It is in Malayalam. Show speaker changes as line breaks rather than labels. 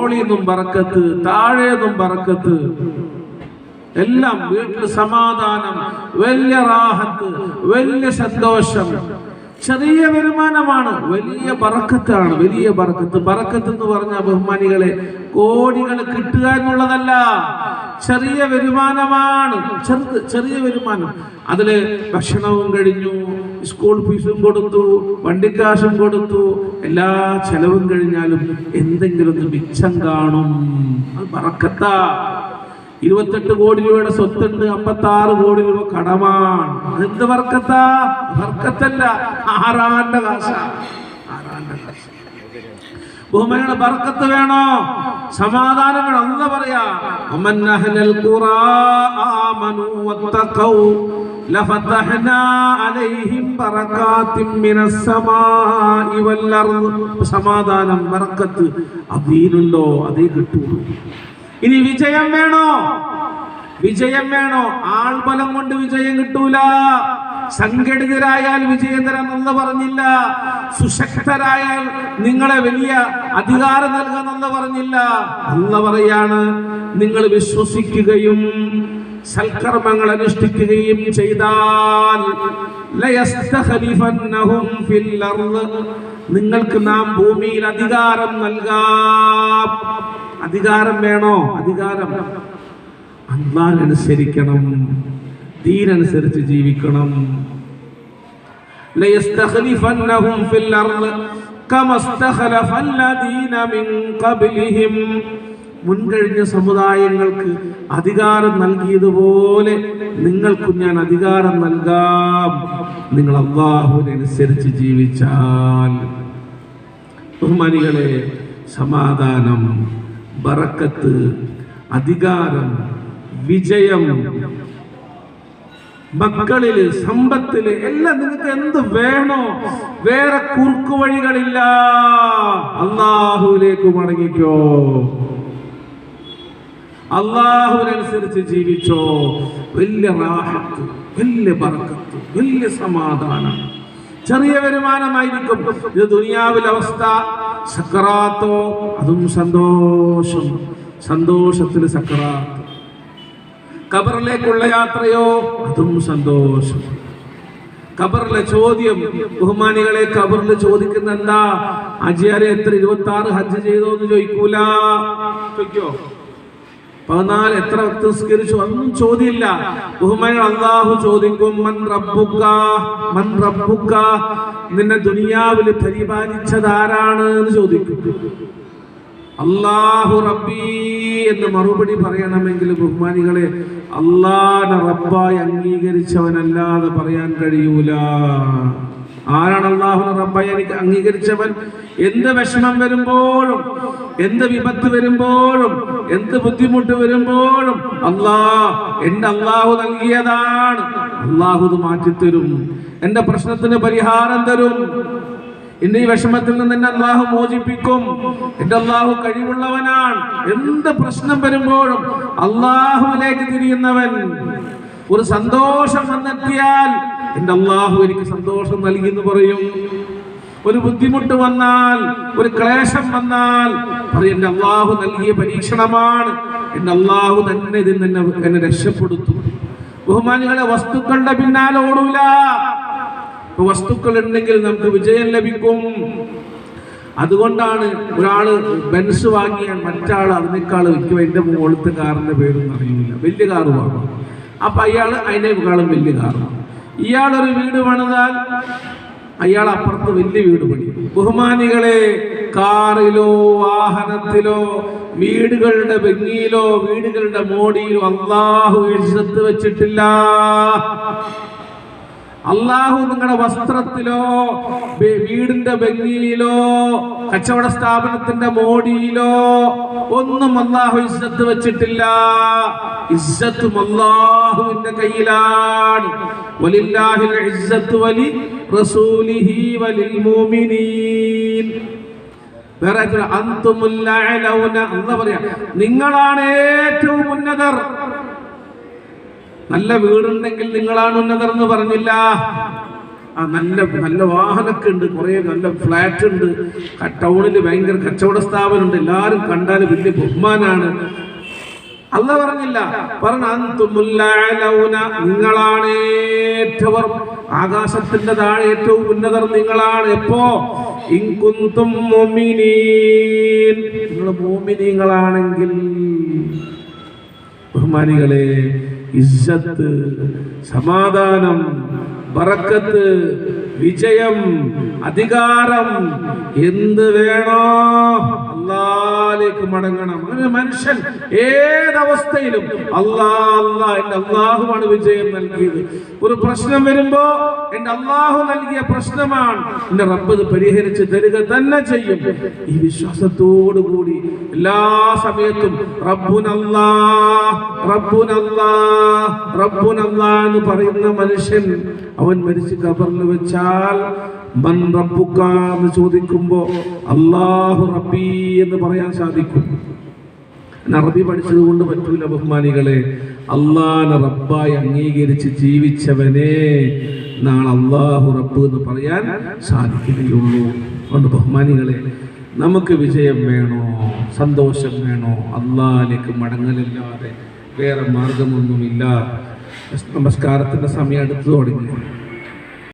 മോളിന്നും പറക്കത്ത് താഴേന്നും പറക്കത്ത്. എല്ലാം വീട്ടിൽ സമാധാനം വലിയ റാഹത്ത് വലിയ സന്തോഷം. ചെറിയ വരുമാനമാണ് വലിയ ബറക്കത്താണ് വലിയ ബറക്കത്ത്. ബറക്കത്ത് എന്ന് പറഞ്ഞ ബഹുമാനികളെ കോടികൾ കിട്ടുക എന്നുള്ളതല്ല. ചെറിയ വരുമാനമാണ് ചെറുത് ചെറിയ വരുമാനം. അതിൽ ഭക്ഷണവും കഴിഞ്ഞു സ്കൂൾ ഫീസും കൊടുത്തു വണ്ടിക്കാശും കൊടുത്തു എല്ലാ ചെലവും കഴിഞ്ഞാലും എന്തെങ്കിലും മിച്ചം കാണും. അത് ബറക്കത്താ. ഇരുപത്തെട്ട് കോടി രൂപയുടെ സ്വത്തുണ്ട് അമ്പത്തി ആറ് കോടി രൂപ കടമാണ്. എന്ത് വർക്കത്താ? വർക്കത്തല്ല ആറാന്റെ കാശ. ആറാന്റെ ബർക്കത്ത് വേണോ? സമാധാനം വേണം? പറയാ? സമാധാനം ബർക്കത്ത് അതീനുണ്ടോ? അതേ കിട്ടൂ ഇനി വിജയം വേണോ? വിജയം വേണോ? ആൾബലം കൊണ്ട് വിജയം കിട്ടൂല. സംഘടിതരായാൽ വിജയം തരാമെന്ന് പറഞ്ഞില്ല. സുശക്തരായാൽ നിങ്ങളെ വലിയ അധികാരം നൽകാമെന്ന് പറഞ്ഞില്ല. എന്ന് പറയാണ് നിങ്ങൾ വിശ്വസിക്കുകയും സൽക്കർമ്മങ്ങൾ അനുഷ്ഠിക്കുകയും ചെയ്താൽ. നിങ്ങൾക്ക് നാം ഭൂമിയിൽ അധികാരം നൽകാം. അധികാരം വേണോ അധികാരം അള്ളാഹനുസരിക്കണം ദീനനുസരിച്ച് ജീവിക്കണം ليستخلفنهم في الأرض كما استخلف الذين من قبلهم മുൻകഴിഞ്ഞ സമുദായങ്ങൾക്ക് അധികാരം നൽകിയതുപോലെ നിങ്ങൾക്കും ഞാൻ അധികാരം നൽകാം നിങ്ങൾ അള്ളാഹുവിനനുസരിച്ച് ജീവിച്ചാൽ ബഹുമാനികളെ സമാധാനം ബറക്കത്ത് അധികാരം വിജയം. മക്കളിൽ സമ്പത്തിൽ എല്ലാം നിങ്ങൾക്ക് എന്ത് വേണോ വേറെ കുറുക്കു വഴികളില്ല അള്ളാഹുവിലേക്ക് മടങ്ങിക്കോ. അള്ളാഹുവിനനുസരിച്ച് ജീവിച്ചോ. വലിയ റാഹത്ത് വലിയ ബറക്കത്ത് വലിയ സമാധാനം. ചെറിയ വരുമാനമായിരിക്കും. ഇത് ദുനിയാവിലെ അവസ്ഥ. സക്കറാത്തോ അതും സന്തോഷം. സന്തോഷത്തിന് സക്കറാത്ത്. ഖബറിലേക്കുള്ള യാത്രയോ അതും സന്തോഷം. ഖബറിലെ ചോദ്യം ബഹുമാനികളെ ഖബറിൽ ചോദിക്കുന്ന എന്താ അജിയാരെ എത്ര ഇരുപത്തി ആറ് ഹജ്ജ് ചെയ്തോ എന്ന് ചോദിക്കൂല. ചോദിക്കോ? പതിനാല് എത്ര വക്ത് ഒന്നും ചോദ്യമില്ല. ബഹുമാനികൾ അള്ളാഹു ചോദിക്കും മൻ റബ്ബുക്ക? മൻ റബ്ബുക്ക? നിന്നെ ദുനിയാവിൽ പരിപാലിച്ചതാരാണ് എന്ന് ചോദിക്കും. അള്ളാഹു റബ്ബി എന്ന് മറുപടി പറയണമെങ്കിൽ ബഹുമാനികളെ അള്ളാഹ റബ്ബായി അംഗീകരിച്ചവനല്ലാതെ പറയാൻ കഴിയൂല. ആരാണ് അള്ളാഹു റബ്ബായി? എനിക്ക് അംഗീകരിച്ചവൻ. എന്ത് വിഷമം വരുമ്പോഴും എന്ത് വിപത്ത് വരുമ്പോഴും എന്ത് ബുദ്ധിമുട്ട് വരുമ്പോഴും അള്ളാ എന്റെ അള്ളാഹു നൽകിയതാണ്. അള്ളാഹു ഇത് മാറ്റിത്തരും. എന്റെ പ്രശ്നത്തിന് പരിഹാരം തരും. എന്റെ ഈ വിഷമത്തിൽ നിന്ന് എന്നെ അള്ളാഹു മോചിപ്പിക്കും. എന്റെ അള്ളാഹു കഴിവുള്ളവനാണ്. എന്ത് പ്രശ്നം വരുമ്പോഴും അള്ളാഹുവിലേക്ക് തിരിയുന്നവൻ. ഒരു സന്തോഷം വന്നെത്തിയാൽ എന്റെ അള്ളാഹു എനിക്ക് സന്തോഷം നൽകി എന്ന് പറയും. ഒരു ബുദ്ധിമുട്ട് വന്നാൽ ഒരു ക്ലേശം വന്നാൽ അത് എന്റെ അള്ളാഹു നൽകിയ പരീക്ഷണമാണ്. എന്റെ അള്ളാഹു തന്നെ ഇതിൽ നിന്ന് എന്നെ രക്ഷപ്പെടുത്തും. ബഹുമാനികളെ വസ്തുക്കളുടെ പിന്നാലെ ഓടൂല. വസ്തുക്കൾ ഉണ്ടെങ്കിൽ നമുക്ക് വിജയം ലഭിക്കും. അതുകൊണ്ടാണ് ഒരാൾ ബെൻസ് വാങ്ങിയാൽ മറ്റാൾ അതിനേക്കാൾ വയ്ക്കും എന്റെ മുകളിലത്തെ കാറിന്റെ പേരൊന്നും അറിയില്ല. വലിയ കാറ് വാങ്ങും. അപ്പൊ അയാൾ അതിനേക്കാളും വലിയ കാറ് ഇയാളൊരു വീട് പണിതാൽ അയാൾ അപ്പുറത്ത് വലിയ വീട് പണി. ബഹുമാനികളെ കാറിലോ വാഹനത്തിലോ വീടുകളുടെ ഭംഗിയിലോ വീടുകളുടെ മോടിയിലോ അള്ളാഹു എഴുത്ത് വെച്ചിട്ടില്ല. അള്ളാഹു നിങ്ങളുടെ വസ്ത്രത്തിലോ വീടിന്റെ ഭംഗിയിലോ കച്ചവട സ്ഥാപനത്തിന്റെ മോടിയിലോ ഒന്നും അള്ളാഹു ഇസ്സത്ത് വെച്ചിട്ടില്ല. ഇസ്സത്തും അള്ളാഹുവിന്റെ കയ്യിലാണ്. വലില്ലാഹിൽ വലി റസൂലിഹി മുഅ്മിനീൻ. നിങ്ങളാണ് ഏറ്റവും ഉന്നതർ. നല്ല വീടുണ്ടെങ്കിൽ നിങ്ങളാണ് ഉന്നതർ എന്ന് പറഞ്ഞില്ല. ആ നല്ല നല്ല വാഹനമൊക്കെ ഉണ്ട് കുറേ നല്ല ഫ്ലാറ്റ് ഉണ്ട് ടൗണിൽ ഭയങ്കര കച്ചവട സ്ഥാപനമുണ്ട്. എല്ലാവരും കണ്ടാൽ വലിയ ബഹുമാനാണ്. അല്ല പറഞ്ഞില്ല. പറഞ്ഞ നിങ്ങളാണ് ഏറ്റവും ആകാശത്തിന്റെ താഴെ ഏറ്റവും ഉന്നതർ നിങ്ങളാണ്. എപ്പോ? ഇങ്കുന്തും ബഹുമാനികളെ ഇസ്സത്ത് സമാധാനം ബറക്കത്ത് വിജയം അധികാരം എന്ത് വേണോ അള്ളാലേക്ക് മടങ്ങണം. അങ്ങനെ മനുഷ്യൻ ഏതവസ്ഥയിലും അള്ളാ അള്ളാ എന്റെ അള്ളാഹുവാണ് വിജയം നൽകിയത്. ഒരു പ്രശ്നം വരുമ്പോ എന്റെ അള്ളാഹു നൽകിയ പ്രശ്നമാണ്. എന്റെ റബ്ബ് ഇത് പരിഹരിച്ച് തരിക തന്നെ ചെയ്യും. ഈ വിശ്വാസത്തോടു കൂടി എല്ലാ സമയത്തും റബ്ബുനല്ലാ റബ്ബുനല്ലാ റബ്ബുനല്ലാ എന്ന് പറയുന്ന മനുഷ്യൻ അവൻ മരിച്ച് കബറിൽ വെച്ചാൽ എന്ന് ചോദിക്കുമ്പോ അള്ളാഹു റബ്ബി എന്ന് പറയാൻ സാധിക്കും. അറബി പഠിച്ചത് കൊണ്ട് പറ്റൂല ബഹുമാനികളെ. അള്ളാഹ് റബ്ബായി അംഗീകരിച്ച് ജീവിച്ചവനെ നാളെ അള്ളാഹു റബ്ബ് എന്ന് പറയാൻ സാധിക്കുകയുള്ളൂ. അതുകൊണ്ട് ബഹുമാനികളെ നമുക്ക് വിജയം വേണോ? സന്തോഷം വേണോ? അള്ളാഹിലേക്ക് മടങ്ങലില്ലാതെ വേറെ മാർഗമൊന്നുമില്ല. നമസ്കാരത്തിന്റെ സമയം അടുത്തു തുടങ്ങി.